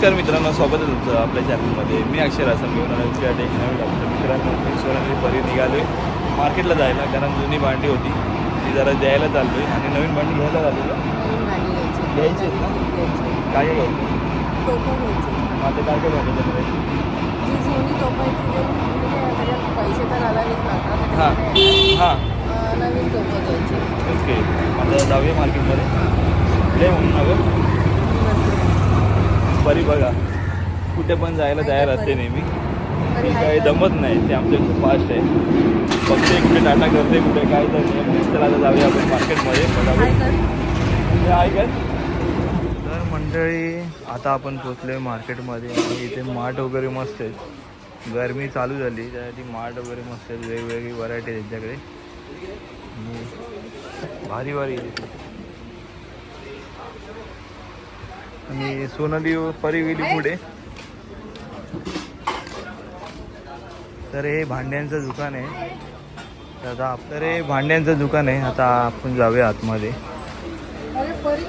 नमस्कार मित्रांनो स्वागत आहे तुमचं आपल्या चॅनलमध्ये मी अक्षर असं घेऊन आलो तुझ्यासाठी एक नवीन डॉक्टर मित्रांनो मी सोनाली परी निघालो आहे मार्केटला जायला कारण जुनी भांडी होती. ती जरा द्यायला चाललो आहे आणि नवीन भांडी घ्यायला चाललो घ्यायची. आहेत ना? काय घ्यायचं? काय काय तर घालावेच लागतात. हां. हां. ओके. आता जाऊया मार्केटमध्ये लय म्हणून अगं परी बघा. कुठे पण जायला तयार असते नेहमी. ती काही दमत नाही ते आमच्या खूप फास्ट आहे. फक्त एक कुठे टाटा करते कुठे काय तर नाही चला आता जाऊया आपण मार्केटमध्ये हे आहे काय तर मंडळी आता आपण पोचलोय मार्केटमध्ये आणि इथे माठ वगैरे मस्त आहेत. गरमी चालू झाली त्यासाठी माठ वगैरे मस्त आहेत. वेगवेगळी व्हरायटी आहे त्यांच्याकडे. भारी भारी आहे तिथे. आणि सोनाली परी गेली पुढे. तर हे भांड्यांचं दुकान आहे. तर आता आप- तर हे भांड्यांचं दुकान आहे. आता आपण जाऊया आतमध्ये अरे परी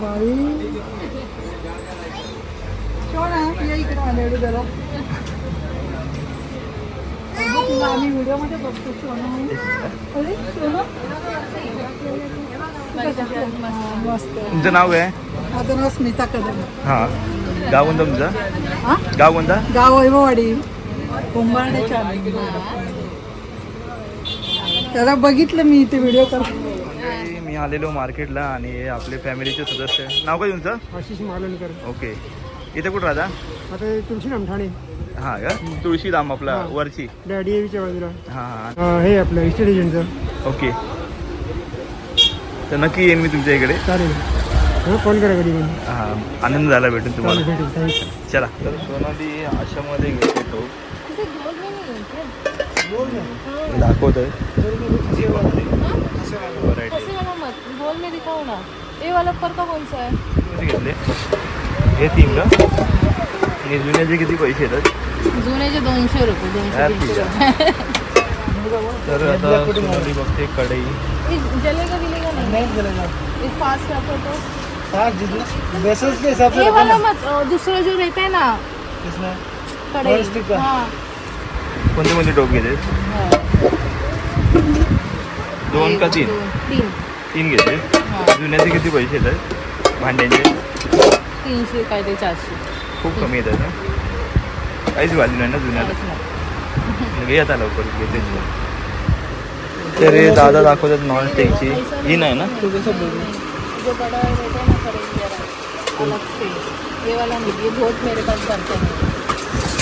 बाई शोना या इकडे आले जरा तुला आम्ही व्हिडिओमध्ये बघतो सोना अरे सोना? मस्त तुमचं नाव काय? माझं नाव स्मिता कदम. हां. गाव कोणतं तुमचं? हा? गाव कोणता? गाव वैभववाडी. कुंभारण्याच्या त्याला बघितलं मी इथे व्हिडिओ कर मी आलेलो मार्केटला आणि हे आपले फॅमिलीचे सदस्य. आहे. नाव काय तुमचं? आशिष मालणकर. ओके. इथे कुठं राहता? आता तुळशीराम ठाणे हां का? तुळशीधाम आपला हां. वरची. डॅडी एवीच्या बाजूला हां हां. अं, हे आपलं इस्टेट एजंटचं ओके. तर नक्की येईन मी तुमच्या इकडे. चालेल. हो फोन करा कधी पण हां आनंद झाला भेटून तुम्हाला. चालेल भेटेल थँक्यू चला. तर सोनाली आशामध्ये घेते. तो दाखवत आहे व्हरायटी कैसे वाला मत गोल में दिखाओ ना. ये वाला ऊपर का कौन सा है घेतले. हे तीन का? आणि जुन्याचे किती पैसे येतात जुन्याचे दोनशे रुपये दोनशे तीनशे. रुपये. तर आता सोनाली बघते कढई. जलेगा बिलेगा नहीं. ये फास्ट रखो तो बेसल्स के हिसाब ये वाला मत अ, दूसरा जो रहता है ना. कढ़ाई. Non-stick का? हाँ. कोणते कोणते टोप घेते? दोन का एक, तीन? दोन, तीन. तीन घेते. हां. जुन्याचे किती पैसे येतात भांड्यांचे? तीनशे काय ते चारशे. खूप कमी येतात ना? काहीच व्हॅल्यू नाही ना जुन्याला. काहीच नाही. घे आता लवकर घेते तर हे दादा दाखवतात नॉन स्टिकची. ही नाही ना? जो बड़ा रहता है ना कढ़ाई अलग से ये वाला नहीं ये बहुत मेरे पास बनते हैं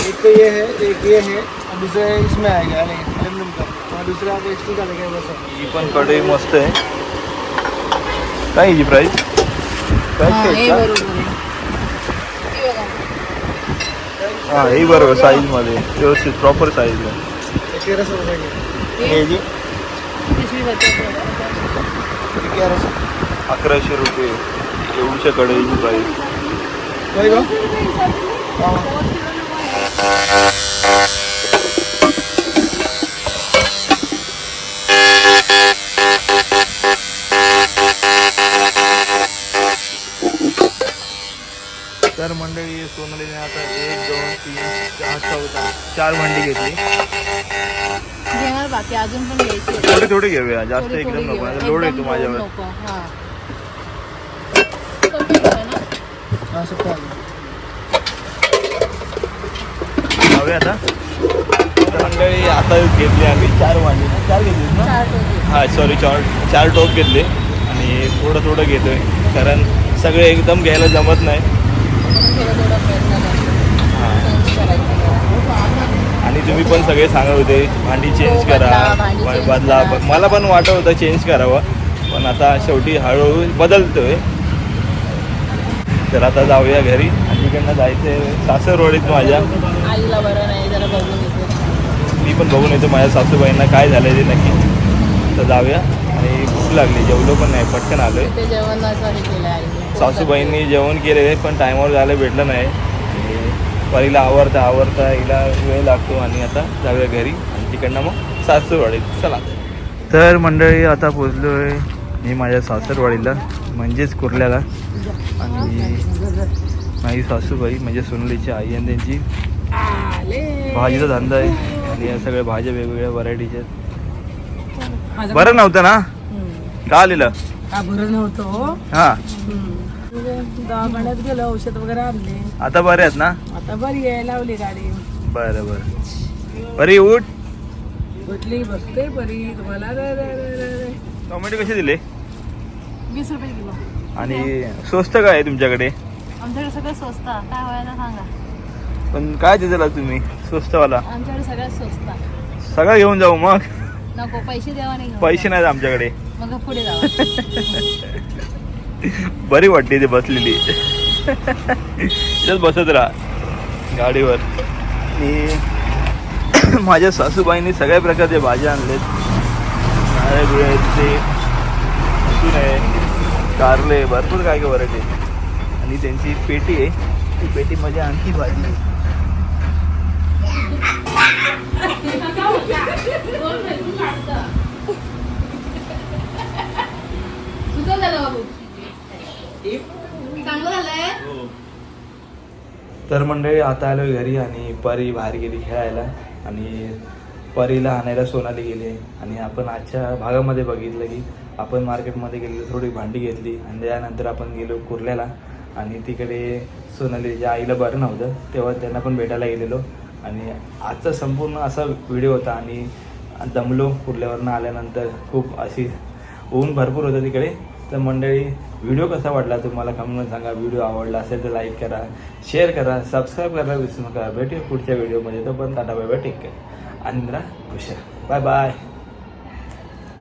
एक तो ये है एक ये है और दूसरा इसमें आएगा एल्यूमिनियम का और दूसरा आपको स्टील का लगेगा बस। ही पण कढई मस्त आहे. काय हिची प्राईस प्राईस हाँ काय हा ही बरोबर साईजमध्ये व्यवस्थित प्रॉपर साईज सौ रुपये. हे जी अकराशे रुपये. एवढीच्या प्राईस चार चौदा चार भांडी घेतली. घेणार बाकी अजून पण घ्यायची आहे. थोडे थोडे घेऊया जास्त थोडी- एकदम थोडी नको घेऊया. लोड एकदम येतो माझ्यावर. नको हा. कमी घेऊया ना? हाँ सबका जाऊया आता. तर मंडळी आता घेतली आम्ही चार भांडी. ना चार घेतली ना? चार हा सॉरी चार चार टोप घेतले. आणि थोडं थोडं घेतोय. कारण सगळे एकदम घ्यायला जमत नाही. थोडा थोडा प्रयत्न हा. चेंज करायचं आणि तुम्ही पण सगळे सांगत होते भांडी चेंज हो, करा बदला. मला पण वाटत होतं चेंज करावं पण आता शेवटी हळूहळू बदलतोय. तर आता जाऊया घरी. आणि जायचंय माझ्या. जरा बघून येते. मी पण बघून येतो माझ्या सासूबाईंना काय झालंय ते नक्की. तर जाऊया. आणि भूक लागली जेवलो पण नाही पटकन आलोय. केलं सासूबाईंनी जेवण केलेलं आहे पण टायमावर जायला भेटलं नाही. आणि परीला आवडता आवडता हिला वेळ लागतो आणि आता जाऊया घरी आणि तिकडनं मग सासूवाडीत चला. तर मंडळी आता पोचलो आहे मी माझ्या सासरवाडीला म्हणजेच कुर्ल्याला. आणि माझी सासूबाई म्हणजे सोनलीची आई आणि त्यांची भाजीचा धंदा आहे. आणि या सगळ्या भाज्या वेगवेगळ्या व्हरायटीच्या. बरं नव्हतं ना? का आलेलं? हा बरं नव्हतं हो? हा. दवाखान्यात गेलो औषध वगैरे आणले. आता बरे आहेत ना? आता बरी आहे लावली गाडी. बरं बरं. बरी उठ. कुठली बघते बरी. तुम्हाला रे रे रे रे रे. टोमॅटो कसे दिले? वीस रुपये किलो. आणि स्वस्त काय आहे तुमच्याकडे? आमच्याकडे सगळं स्वस्त. काय व्हायला सांगा. पण काय देताला तुम्ही? स्वस्तवाला? आमच्याकडे सगळ्यात स्वस्त. सगळं घेऊन जाऊ मग. नको पैसे द्यावा नाही घेऊन पैसे जा. नाहीत आमच्याकडे. मग पुढे जावा. बरी वाटते ती बसलेली. तिथंच बसत राहा गाडीवर. आणि माझ्या सासूबाईंनी सगळ्या प्रकारच्या भाज्या आणलेत. नारळ आहेत ते लसूण आहे कारले भरपूर काय काय व्हरायटी आणि त्यांची पेटी आहे ती पेटीमध्ये आणखी भाजी आहे. तुझं झालं बाबू. तर मंडळी आता आलो घरी आणि परी बाहेर गेली खेळायला आणि परीला आणायला सोनाली गेले आणि आपण आजच्या भागामध्ये बघितलं की आपण मार्केटमध्ये गेलेलो थोडी भांडी घेतली आणि त्यानंतर आपण गेलो कुर्ल्याला आणि तिकडे सोनालीच्या आईला बरं नव्हतं तेव्हा त्यांना पण भेटायला गेलेलो आणि आजचा संपूर्ण असा व्हिडिओ होता आणि दमलो कुर्ल्यावरनं आल्यानंतर खूप अशी ऊन भरपूर होतं तिकडे. तर मंडळी व्हिडिओ कसा वाटला तुम्हाला कमेंट सांगा. व्हिडिओ आवडला असेल तर लाईक करा शेअर करा सबस्क्राईब करायला विसरू नका. भेटूया पुढच्या व्हिडिओमध्ये तोपर्यंत tata bye bye. Take care आणि खुशा बाय बाय